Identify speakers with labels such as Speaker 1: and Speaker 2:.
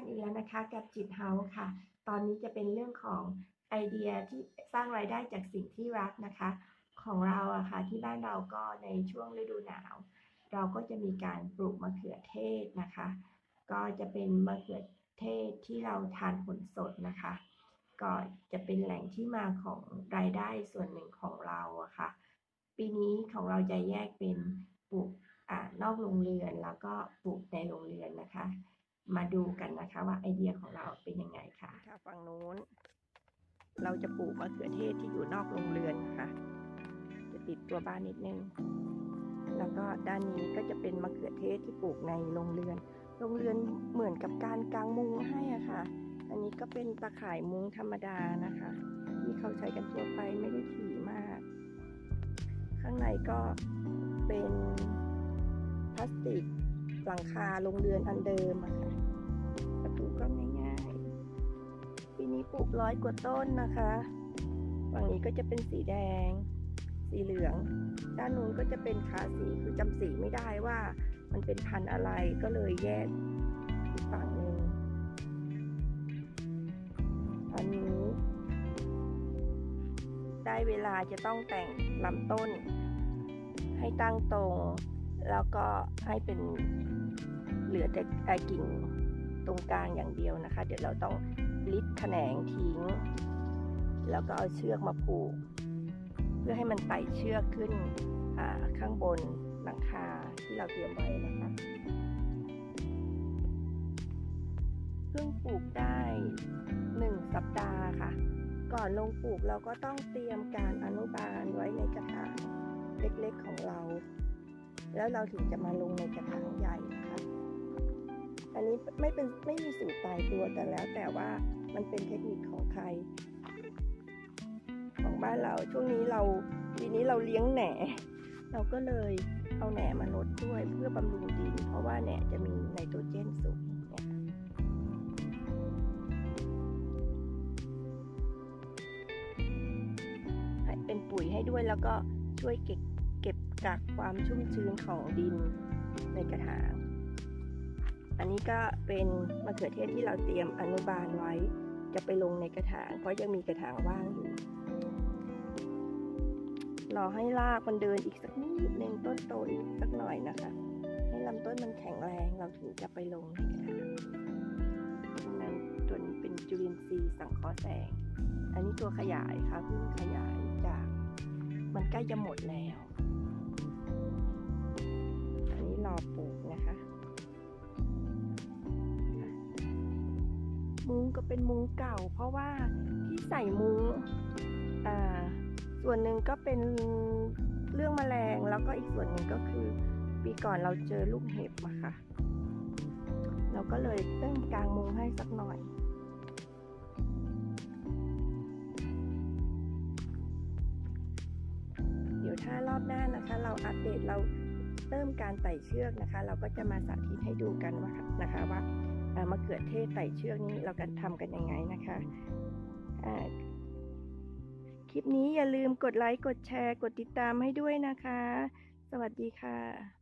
Speaker 1: กันอีกแล้วนะคะกับจิตเฮาส์ค่ะ ตอนนี้จะเป็นเรื่องของไอเดียที่สร้างรายได้จากสิ่งที่รักนะคะ ของเราอะค่ะที่บ้านเราก็ในช่วงฤดูหนาว เราก็จะมีการปลูกมะเขือเทศนะคะ ก็จะเป็นมะเขือเทศที่เราทานผลสดนะคะ ก็จะเป็นแหล่งที่มาของรายได้ส่วนหนึ่งของเราอะค่ะ ปีนี้ของเราจะแยกเป็นปลูกอานอกโรงเรือนแล้วก็ปลูกในโรงเรือนนะคะ มาดูกันนะคะว่าไอเดียของเราเป็นยังไงค่ะค่ะฝั่งนู้น เราจะปลูกมะเขือเทศที่อยู่นอกโรงเรือนนะคะจะติดตัวบ้านนิดนึง แล้วก็ด้านนี้ก็จะเป็นมะเขือเทศที่ปลูกในโรงเรือน โรงเรือนเหมือนกับการกางมุงให้อะค่ะ อันนี้ก็เป็นตะข่ายมุ้งธรรมดานะคะ ที่เขาใช้กันทั่วไปไม่ได้ถี่มาก ข้างในก็เป็นพลาสติกหลังคาโรงเรือนอันเดิมอะค่ะประ ปลูกร้อยกว่าต้นนะคะฝั่งนี้ก็จะเป็นสีแดง สีเหลือง ด้านนู้นก็จะเป็นขาสีคือจำสีไม่ได้ว่ามันเป็นพันธุ์อะไรก็เลยแยกอีกฝั่งหนึ่งอันนี้ ได้เวลาจะต้องแต่งลำต้น ให้ตั้งตรง แล้วก็ให้เป็นเหลือแต่กิ่ง กลางอย่างเดียวนะคะ เดี๋ยวเราต้องลิดแขนงทิ้ง แล้วก็เอาเชือกมาผูก เพื่อให้มันไต่เชือกขึ้นข้างบนหลังคาที่เราเตรียมไว้นะคะเพิ่งปลูกได้หนึ่งสัปดาห์ค่ะ ก่อนลงปลูกเราก็ต้องเตรียมการอนุบาลไว้ในกระถางเล็กๆของเรา แล้วเราถึงจะมาลงในกระถางใหญ่นะคะ อันนี้ไม่เป็นไม่มีสูตรตายตัวแต่แล้วแต่ว่ามันเป็นเทคนิคของใคร ของบ้านเราช่วงนี้เราปีนี้เราเลี้ยงแหนเราก็เลยเอาแหนมาลดด้วยเพื่อบำรุงดิน เพราะว่าแหนจะมีไนโตรเจนสูงเนี่ยเป็นปุ๋ยให้ด้วยแล้วก็ช่วยเก็บเก็บกักความชุ่มชื้นของดินในกระถาง อันนี้ก็เป็นมะเขือเทศที่เราเตรียมอนุบาลไว้ จะไปลงในกระถาง เพราะยังมีกระถางว่างอยู่รอให้รากมันเดินอีกสักนิดนึงต้นโตอีกสักหน่อยนะคะ ให้ลำต้นมันแข็งแรงเราถึงจะไปลงในกระถางตรงนั้นตัวนี้เป็นจุลินทรีย์สังเคราะห์แสง อันนี้ตัวขยายค่ะเพิ่งขยายจาก มันใกล้จะหมดแล้ว มุ้งก็เป็นมุ้งเก่า เพราะว่าที่ใส่มุ้งอ่าส่วนหนึ่งก็เป็นเรื่องแมลงแล้วก็อีกส่วนหนึ่งก็คือ ปีก่อนเราเจอลูกเห็บมาค่ะ เราก็เลยเต้นกลางมุ้งให้สักหน่อยเดี๋ยวถ้ารอบหน้านะคะ เราอัปเดตเราเริ่มการไต่เชือกนะคะ เราก็จะมาสาธิตให้ดูกันว่านะคะว่า มะเขือเทศไต่เชือกนี้เรากันทำกันยังไงนะคะคลิปนี้อย่าลืมกดไลค์ กดแชร์ กดติดตามให้ด้วยนะคะ สวัสดีค่ะ